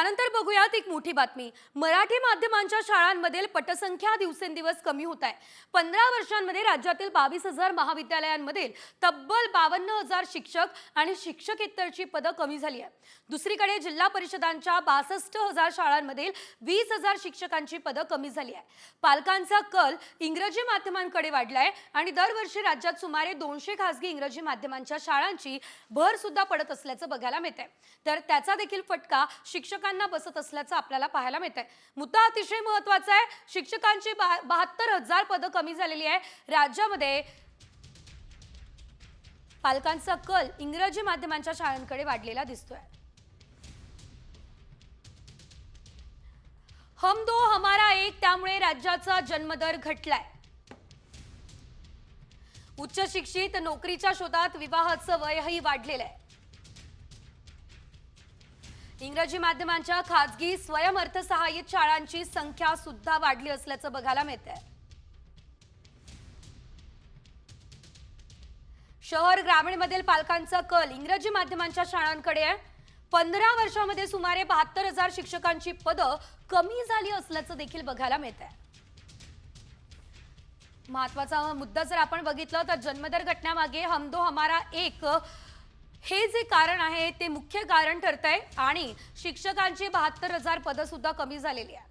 यानंतर बघूयात एक मोठी बातमी. मराठी माध्यमांच्या शाळांमधील पटसंख्या दिवसेंदिवस कमी होत आहे. पंधरा वर्षांमध्ये राज्यातील बावीस हजार महाविद्यालयांमधील तब्बल बावन्न हजार शिक्षक आणि शिक्षकेतरची पदं कमी झाली आहे दुसरीकडे जिल्हा परिषदांच्या बासष्ट हजार शाळांमधील वीस हजार शिक्षकांची पदं कमी झाली आहे पालकांचा कल इंग्रजी माध्यमांकडे वाढलाय आणि दरवर्षी राज्यात सुमारे दोनशे खासगी इंग्रजी माध्यमांच्या शाळांची भर सुद्धा पडत असल्याचं बघायला मिळतंय. तर त्याचा देखील फटका शिक्षकांना बसत असल्याचं आपल्याला पाहायला मिळतंय. मुद्दा अतिशय महत्त्वाचा आहे. शिक्षकांची बहात्तर हजार पदं कमी झालेली आहे. राज्यामध्ये पालकांचा कल इंग्रजी माध्यमांच्या शाळांकडे वाढलेला दिसतोय. हम दो हमारा एक त्यामुळे राज्याचा जन्मदर घटलाय. उच्च शिक्षित नोकरीच्या शोधात विवाहाचं वयही वाढलेलं आहे. इंग्रजी माध्यमांच्या खाजगी स्वयंअर्थसहाय्यित शाळांची संख्या सुद्धा वाढली असल्याचं बघायला मिळतंय. शहर ग्रामीणमधील पालकांचा कल इंग्रजी माध्यमांच्या शाळांकडे आहे. पंधरा वर्षामध्ये सुमारे बहात्तर हजार शिक्षकांची पदं कमी झाली असल्याचं देखील बघायला मिळत आहे महत्त्वाचा मुद्दा जर आपण बघितलं तर जन्मदर घटनेमागे हमदो हमारा एक हे जे कारण आहे ते मुख्य कारण ठरत आहे आणि शिक्षकांची बहात्तर हजार पदं सुद्धा कमी झालेली आहे.